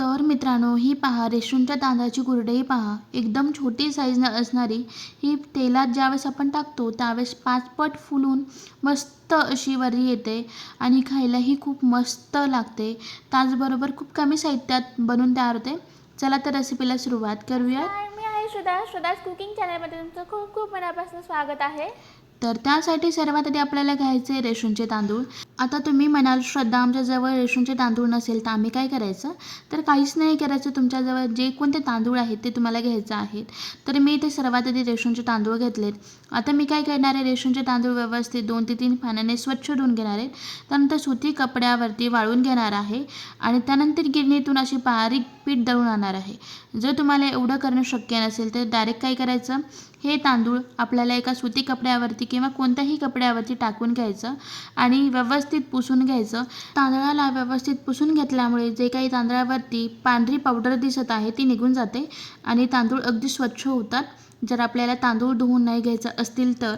तर मित्रांनो ही पहा रेशनच्या तांदळाची कुरडई पहा. एकदम छोटी साईज असणारी ही तेलात ज्यावेळेस आपण टाकतो त्यावेळेस पाचपट फुलून मस्त अशी वरी येते आणि खायलाही खूप मस्त लागते. त्याचबरोबर खूप कमी साहित्यात बनून तयार होते. चला तर रेसिपीला सुरुवात करूया. मी आहे श्रद्धा श्रद्धाच कुकिंग चॅनलमध्ये तुमचं खूप खूप मनापासून स्वागत आहे. तर त्यासाठी सर्वात आधी आपल्याला घ्यायचे रेशनचे तांदूळ. आता तुम्ही म्हणाल श्रद्धा आमच्याजवळ रेशनचे तांदूळ नसेल तर आम्ही काय करायचं? तर काहीच नाही करायचं तुमच्याजवळ जे कोणते तांदूळ आहेत ते तुम्हाला घ्यायचं आहेत. तर मी इथे सर्वात आधी रेशनचे तांदूळ घेतलेत. आता मी काय करणार आहे? रेशनचे तांदूळ व्यवस्थित दोन ते तीन पाण्याने स्वच्छ धुवून घेणार आहे. त्यानंतर सुती कपड्यावरती वाळून घेणार आहे आणि त्यानंतर गिरणीतून अशी बारीक पीठ दळून आणणार आहे. जर तुम्हाला एवढं करणं शक्य नसेल तर डायरेक्ट काय करायचं? हे तांदूळ आपल्याला एका सुती कपड्यावरती किंवा कोणत्याही कपड्यावरती टाकून घ्यायचं आणि व्यवस्थित पुसून घ्यायचं. तांदळाला व्यवस्थित पुसून घेतल्यामुळे जे काही तांदळावरती पांढरी पावडर दिसत आहे ती निघून जाते आणि तांदूळ अगदी स्वच्छ होतात. जर आपल्याला तांदूळ धुवून नाही घ्यायचं असतील तर.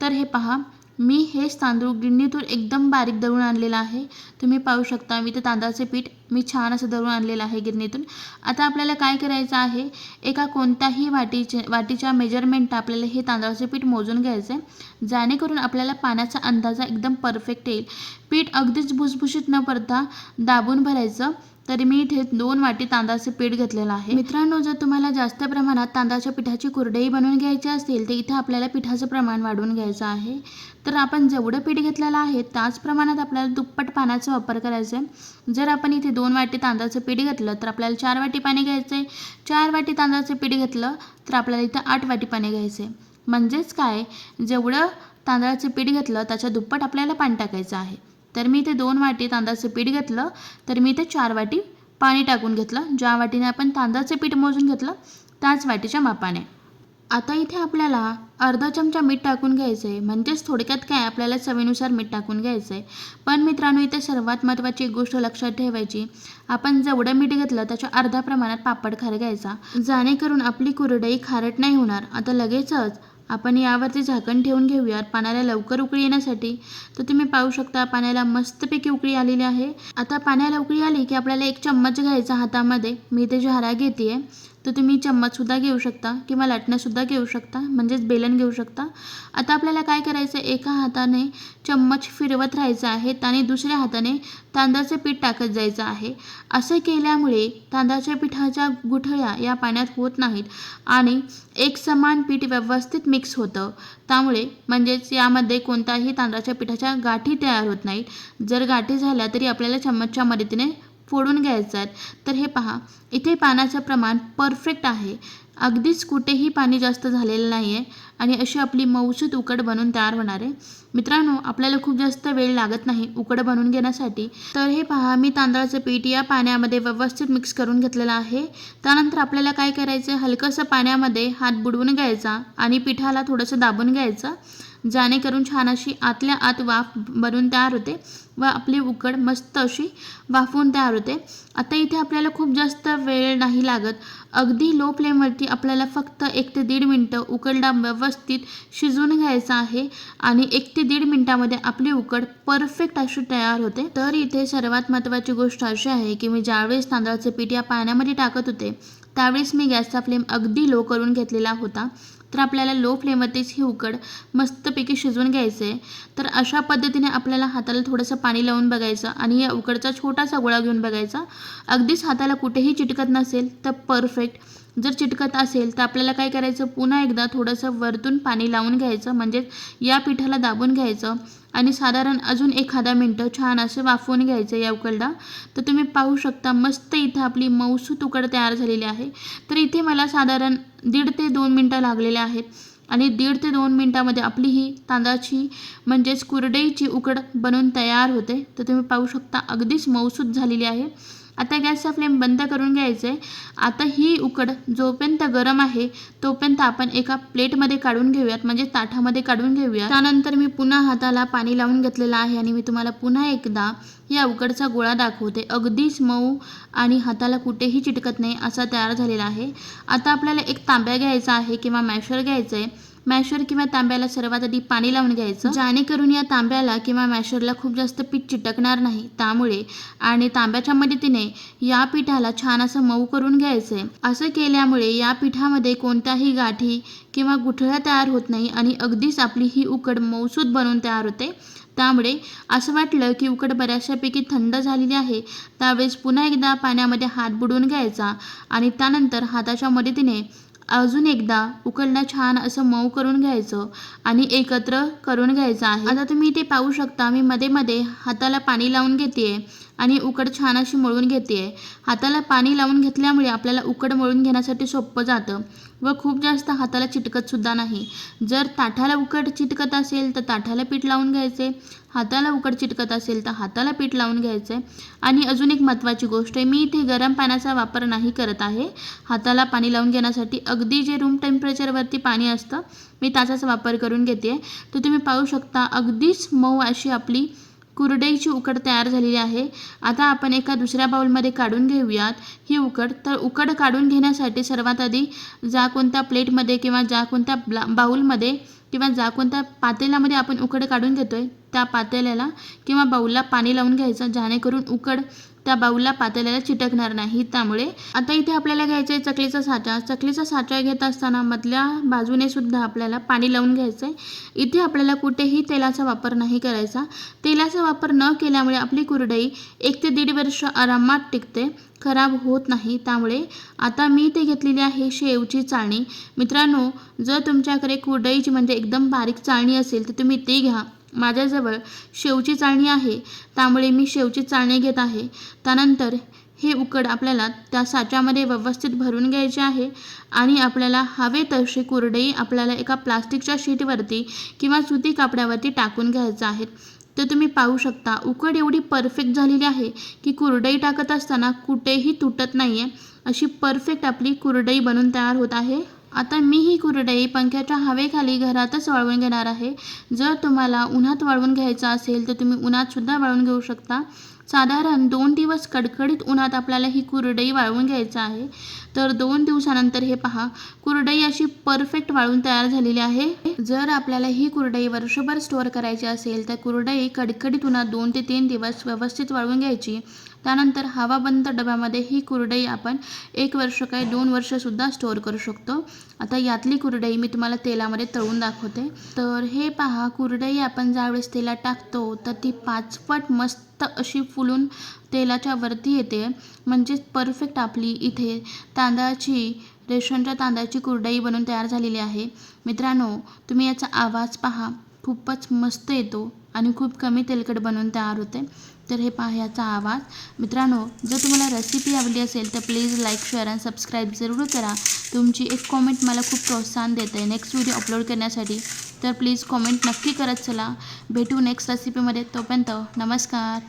तर हे पहा मी हेच तांदूळ गिरणीतून एकदम बारीक दळून आणलेलं आहे. तुम्ही पाहू शकता मी ते तांदळाचे पीठ मी छान असं दळून आणलेलं आहे गिरणीतून. आता आपल्याला काय करायचं आहे? एका कोणत्याही वाटीचे वाटीच्या मेजरमेंट आपल्याला हे तांदळाचे पीठ मोजून घ्यायचं आहे जेणेकरून आपल्याला पाण्याचा अंदाजा एकदम परफेक्ट येईल. पीठ अगदीच भुसभुशीत न पडता दाबून भरायचं. तरी मी इथे दोन वाटी तांदळाचे पीठ घेतलेलं आहे. मित्रांनो जर तुम्हाला जास्त प्रमाणात तांदळाच्या पिठाची कुरडई बनवून घ्यायची असेल तर इथे आपल्याला पिठाचं प्रमाण वाढवून घ्यायचं आहे. तर आपण जेवढं पीठ घेतलेलं आहे त्याच प्रमाणात आपल्याला दुप्पट पाण्याचा वापर करायचा आहे. जर आपण इथे दोन वाटी तांदळाचं पीठ घेतलं तर आपल्याला चार वाटी पाणी घ्यायचं आहे. चार वाटी तांदळाचं पीठ घेतलं तर आपल्याला इथं आठ वाटी पाणी घ्यायचं आहे. म्हणजेच काय? जेवढं तांदळाचं पीठ घेतलं त्याच्या दुप्पट आपल्याला पाणी टाकायचं आहे. तर मी इथे दोन वाटी तांदळाचं पीठ घेतलं. तर मी इथे चार वाटी पाणी टाकून घेतलं. ज्या वाटीने आपण तांदळाचं पीठ मोजून घेतलं त्याच वाटीच्या मापाने. आता इथे आपल्याला अर्धा चमचा मीठ टाकून घ्यायचं आहे म्हणजेच थोडक्यात काय? आपल्याला चवीनुसार मीठ टाकून घ्यायचं आहे पण मित्रांनो इथे सर्वात महत्त्वाची एक गोष्ट लक्षात ठेवायची. आपण जेवढं मीठ घेतलं त्याच्या अर्ध्या प्रमाणात पापड खार घ्यायचा. जेणेकरून आपली कुरडई खारट नाही होणार. आता लगेचच आपण यावरती झाकण ठेवून घेऊयात. पाण्याला लवकर उकळी येण्यासाठी. तर तुम्ही पाहू शकता पाण्याला मस्तपैकी उकळी आलेली आहे. आता पाण्याला उकळी आली की आपल्याला एक चम्मच घ्यायचा हातामध्ये. मी इथे झारा घेते आहे तर तुम्ही चम्मचसुद्धा घेऊ शकता किंवा लाटणंसुद्धा घेऊ शकता म्हणजेच बेलन घेऊ शकता. आता आपल्याला काय करायचं एका हाताने चम्मच फिरवत राहायचं आहे आणि दुसऱ्या हाताने तांदळाचे पीठ टाकत जायचं आहे. असं केल्यामुळे तांदळाच्या पिठाच्या गुठळ्या या पाण्यात होत नाहीत आणि एक समान पीठ व्यवस्थित मिक्स होतं. त्यामुळे म्हणजेच यामध्ये कोणताही तांदळाच्या पिठाच्या गाठी तयार होत नाहीत. जर गाठी झाल्या तरी आपल्याला चम्मचच्या मदतीने फोडून घ्यायचं आहे तर हे पहा इथे पाण्याचं प्रमाण परफेक्ट आहे. अगदीच कुठेही पाणी जास्त झालेलं नाही आहे आणि अशी आपली मऊसूत उकड बनून तयार होणार आहे. मित्रांनो आपल्याला खूप जास्त वेळ लागत नाही उकड बनवून घेण्यासाठी. तर हे पहा मी तांदळाचं पीठ या पाण्यामध्ये व्यवस्थित मिक्स करून घेतलेलं आहे. त्यानंतर आपल्याला काय करायचं हलकंसं पाण्यामध्ये हात बुडवून घ्यायचा आणि पिठाला थोडंसं दाबून घ्यायचं. जेणेकरून छान अशी आतल्या आत वाफ बनून तयार होते व आपली उकड मस्त अशी वाफवून तयार होते. आता इथे आपल्याला खूप जास्त वेळ नाही लागत. अगदी लो फ्लेमवरती आपल्याला फक्त एक ते दीड मिनटं उकडला व्यवस्थित शिजवून घ्यायचा आहे आणि एक ते दीड मिनटामध्ये आपली उकड परफेक्ट अशी तयार होते. तर इथे सर्वात महत्त्वाची गोष्ट अशी आहे की मी ज्यावेळेस तांदळाचे पीठ या पाण्यामध्ये टाकत होते त्यावेळेस मी गॅसचा फ्लेम अगदी लो करून घेतलेला होता. तर आपल्याला लो फ्लेमवरतीच ही उकड मस्तपैकी शिजवून घ्यायचं आहे तर अशा पद्धतीने आपल्याला हाताला थोडंसं पाणी लावून बघायचं आणि या उकडचा छोटासा गोळा घेऊन बघायचा. अगदीच हाताला कुठेही चिटकत नसेल तर परफेक्ट जर चिटकत असेल तर आपल्याला काय करायचं? पुन्हा एकदा थोडंसं वरतून पाणी लावून घ्यायचं म्हणजे या पिठाला दाबून घ्यायचं आणि साधारण अजून एखादा मिनटं छान असं वाफवून घ्यायचं या उकडला तर तुम्ही पाहू शकता मस्त इथं आपली मऊसूत उकड तयार झालेली आहे. तर इथे मला साधारण दीड ते दोन मिनटं लागलेले आहेत आणि दीड ते दोन मिनटामध्ये आपली ही तांदळाची म्हणजेच कुरडईची उकड बनवून तयार होते. तर तुम्ही पाहू शकता अगदीच मऊसूत झालेली आहे. आता गॅसचा फ्लेम बंद करून घ्यायचं आहे आता ही उकड जोपर्यंत गरम आहे तोपर्यंत आपण एका प्लेटमध्ये काढून घेऊयात म्हणजे ताटामध्ये काढून घेऊया त्यानंतर मी पुन्हा हाताला पाणी लावून घेतलेलं आहे आणि मी तुम्हाला पुन्हा एकदा या उकडचा गोळा दाखवते. अगदीच मऊ आणि हाताला कुठेही चिटकत नाही असा तयार झालेला आहे. आता आपल्याला एक तांब्या घ्यायचा आहे किंवा मॅशर घ्यायचं आहे मॅशर किंवा तांब्याला सर्वात आधी पाणी लावून घ्यायचं. जेणेकरून या तांब्याला किंवा मॅशरला खूप जास्त पीठ चिटकणार नाही. त्यामुळे आणि तांब्याच्या मदतीने या पिठाला छान असं मऊ करून घ्यायचं. असं केल्यामुळे या पिठामध्ये कोणत्याही गाठी किंवा गुठळ्या तयार होत नाही आणि अगदीच आपली ही उकड मऊसूद बनवून तयार होते. त्यामुळे असं वाटलं की उकड बऱ्याचशापैकी थंड झालेली आहे. त्यावेळेस पुन्हा एकदा पाण्यामध्ये हात बुडवून घ्यायचा आणि त्यानंतर हाताच्या मदतीने अजून एकदा उकळणं छान असं मऊ करून घ्यायचं आणि एकत्र करून घ्यायचं आहे. आता तुम्ही इथे पाहू शकता मी मध्ये मध्ये हाताला पाणी लावून घेते आणि उकड छान अशी मळून घेते. आहे हाताला पाणी लावून घेतल्यामुळे आपल्याला उकड मळून घेण्यासाठी सोपं जातं व खूप जास्त हाताला चिटकतसुद्धा नाही. जर ताठाला उकड चिटकत असेल तर ताठाला पीठ लावून घ्यायचे. हाताला उकड चिटकत असेल तर हाताला पीठ लावून घ्यायचे. आणि अजून एक महत्त्वाची गोष्ट आहे मी इथे गरम पाण्याचा वापर नाही करत आहे. हाताला पाणी लावून घेण्यासाठी अगदी जे रूम टेम्परेचरवरती पाणी असतं मी त्याचाच वापर करून घेते. तर तुम्ही पाहू शकता अगदीच मऊ अशी आपली कुरडईची उकड तयार झालेली आहे. आता आपण एका दुसऱ्या बाउलमध्ये काढून घेऊयात. ही उकड तर उकड काढून घेण्यासाठी सर्वात आधी ज्या कोणत्या प्लेटमध्ये किंवा ज्या कोणत्या ब्ला बाउलमध्ये किंवा ज्या कोणत्या पातेल्यामध्ये आपण उकड काढून घेतो आहे त्या पातेल्याला किंवा बाऊलला पाणी लावून घ्यायचं जेणेकरून उकड त्या बाऊलला पातेल्याला चिटकणार नाही. त्यामुळे आता इथे आपल्याला घ्यायचं आहे चकलीचा साचा चकलीचा साचा घेत असताना मधल्या बाजूने सुद्धा आपल्याला पाणी लावून घ्यायचं आहे इथे आपल्याला कुठेही तेलाचा वापर नाही करायचा. तेलाचा वापर न केल्यामुळे आपली कुरडई एक ते दीड वर्ष आरामात टिकते. खराब होत नाही. त्यामुळे आता मी ते घेतलेली आहे शेवची चाळणी. मित्रांनो जर तुमच्याकडे कुरडईची म्हणजे एकदम बारीक चाळणी असेल तर तुम्ही ती घ्या. माझ्याजवळ शेवची चाळणी आहे त्यामुळे मी शेवची चाळणी घेत आहे. त्यानंतर हे उकड आपल्याला त्या साच्यामध्ये व्यवस्थित भरून घ्यायचे आहे आणि आपल्याला हवे तशी कुरडई आपल्याला एका प्लास्टिकच्या शीटवरती किंवा सुती कापड्यावरती टाकून घ्यायचं आहे. तर तुम्ही पाहू शकता उकड एवढी परफेक्ट झालेली आहे की कुरडई टाकत असताना कुठेही तुटत नाही आहे अशी परफेक्ट आपली कुरडई बनून तयार होत आहे. आता मी ही कुरडई पंख्याच्या हवेखाली घरातच वाळवून घेणार आहे. जर तुम्हाला उन्हात वाळवून घ्यायचं असेल तर तुम्ही उन्हातसुद्धा वाळवून घेऊ शकता. साधारण दोन दिवस कडकडीत उन्हात आपल्याला ही कुरडई वाळवून घ्यायचं आहे. तर दोन दिवसानंतर हे पहा कुरडई अशी परफेक्ट वाळून तयार झालेली आहे. जर आपल्याला ही कुरडई वर्षभर स्टोअर करायची असेल तर कुरडई कडकडीत उन्हात दोन ते तीन दिवस व्यवस्थित वाळवून घ्यायची. त्यानंतर हवाबंद डब्यामध्ये ही कुरडई आपण एक वर्ष काय दोन वर्षसुद्धा स्टोअर करू शकतो. आता यातली कुरडई मी तुम्हाला तेलामध्ये तळून दाखवते. तर हे पहा कुरडई आपण ज्यावेळेस तेलात टाकतो तर ती पाचपट मस्त मस्त अशी फुलून तेलाच्या वरती येते. म्हणजेच परफेक्ट आपली इथे तांदळाची रेशनच्या तांदळाची कुरडई बनून तयार झालेली आहे. मित्रांनो तुम्ही याचा आवाज पहा. खूपच मस्त येतो आणि खूप कमी तेलकट बनवून तयार होते. तर हे पहा याचा आवाज. मित्रांनो जर तुम्हाला रेसिपी आवडली असेल तर प्लीज लाईक शेअर आणि सबस्क्राईब जरूर करा. तुमची एक कॉमेंट मला खूप प्रोत्साहन देते. नेक्स्ट व्हिडिओ अपलोड करण्यासाठी. तर प्लीज कॉमेंट नक्की करत चला. भेटू नेक्स्ट रेसिपीमध्ये तोपर्यंत नमस्कार.